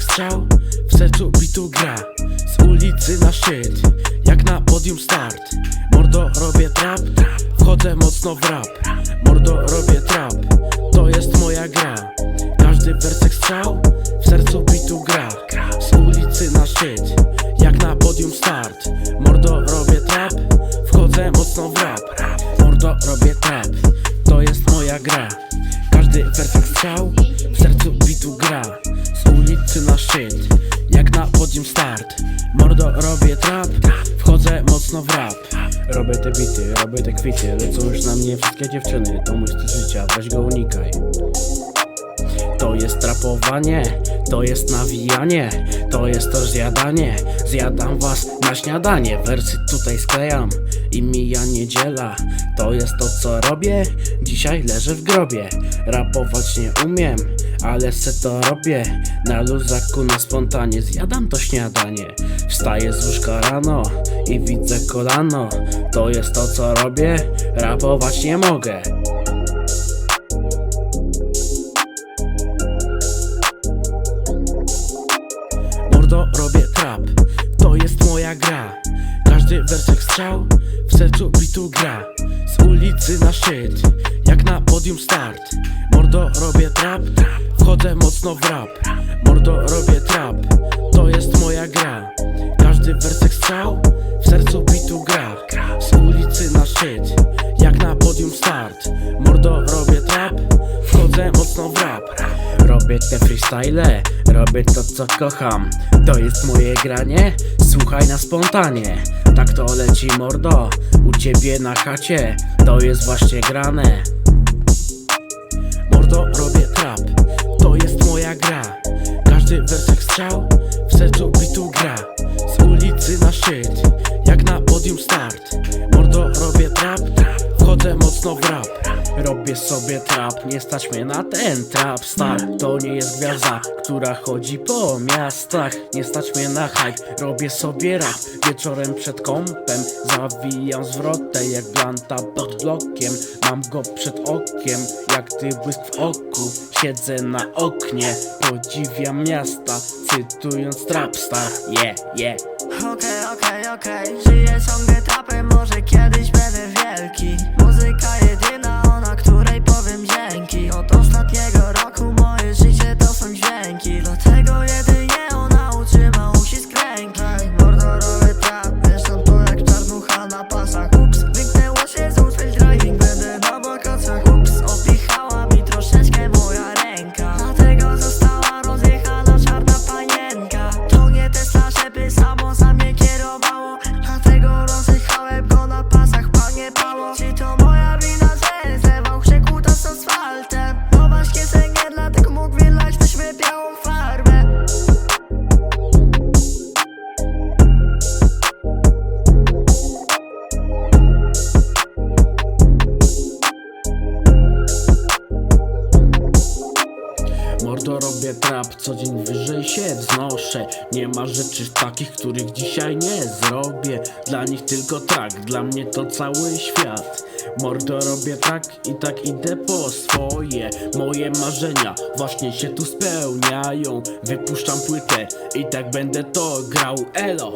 strzał, w sercu bitu gra. Z ulicy na szczyt, jak na podium start. Mordo robię trap, wchodzę mocno w rap. Mordo robię trap, to jest moja gra. Każdy wersek strzał, w sercu bitu gra. Z ulicy na szczyt, jak na podium start. Mordo robię trap, wchodzę mocno w rap. Mordo robię trap, to jest moja gra Każdy wersek strzał, w sercu bitu gra. Z ulicy na szczyt, jak na podium start. Mordo robię trap, wchodzę mocno w rap. Robię te bity, robię te kwity Lecą już na mnie wszystkie dziewczyny. To mój styl życia, weź go unikaj. To jest trapowanie, to jest nawijanie, to jest też zjadanie. Zjadam was na śniadanie, wersy tutaj sklejam i mija niedziela. To jest to co robię, dzisiaj leżę w grobie. Rapować nie umiem, ale se to robię. Na luzaku, na spontanie, zjadam to śniadanie. Wstaję z łóżka rano i widzę kolano. To jest to co robię, rapować nie mogę. Mordo robię trap, to jest moja gra Każdy wersek strzał, sercu bitu gra? Z ulicy na szczyt, jak na podium start. Mordo robię trap, wchodzę mocno w rap. Mordo robię trap, to jest moja gra. Każdy wersek strzał, w sercu bitu gra. Z ulicy na szczyt, jak na podium start. Mordo robię trap, wchodzę mocno w rap. Robię te freestyle, robię to co kocham. To jest moje granie, słuchaj na spontanie. Tak to leci mordo, u ciebie na chacie. To jest właśnie grane. Mordo robię trap, to jest moja gra. Każdy wersek strzał, w sercu bitu gra. Z ulicy na szczyt, jak na podium start mocno w rap. Robię sobie trap, nie stać mnie na ten trap. Star to nie jest gwiazda, która chodzi po miastach. Nie stać mnie na hype, robię sobie rap. Wieczorem przed kąpem, zawijam zwrotę Jak blanta pod blokiem, mam go przed okiem Jak ty błysk w oku, siedzę na oknie Podziwiam miasta, cytując trapstar Yeah, yeah. Okej, okej, okej Żyję ciągle Mordo robię trap, co dzień wyżej się wznoszę. Nie ma rzeczy takich, których dzisiaj nie zrobię. Dla nich tylko tak, dla mnie to cały świat. Mordo robię tak i tak idę po swoje. Moje marzenia właśnie się tu spełniają. Wypuszczam płytę i tak będę to grał. Elo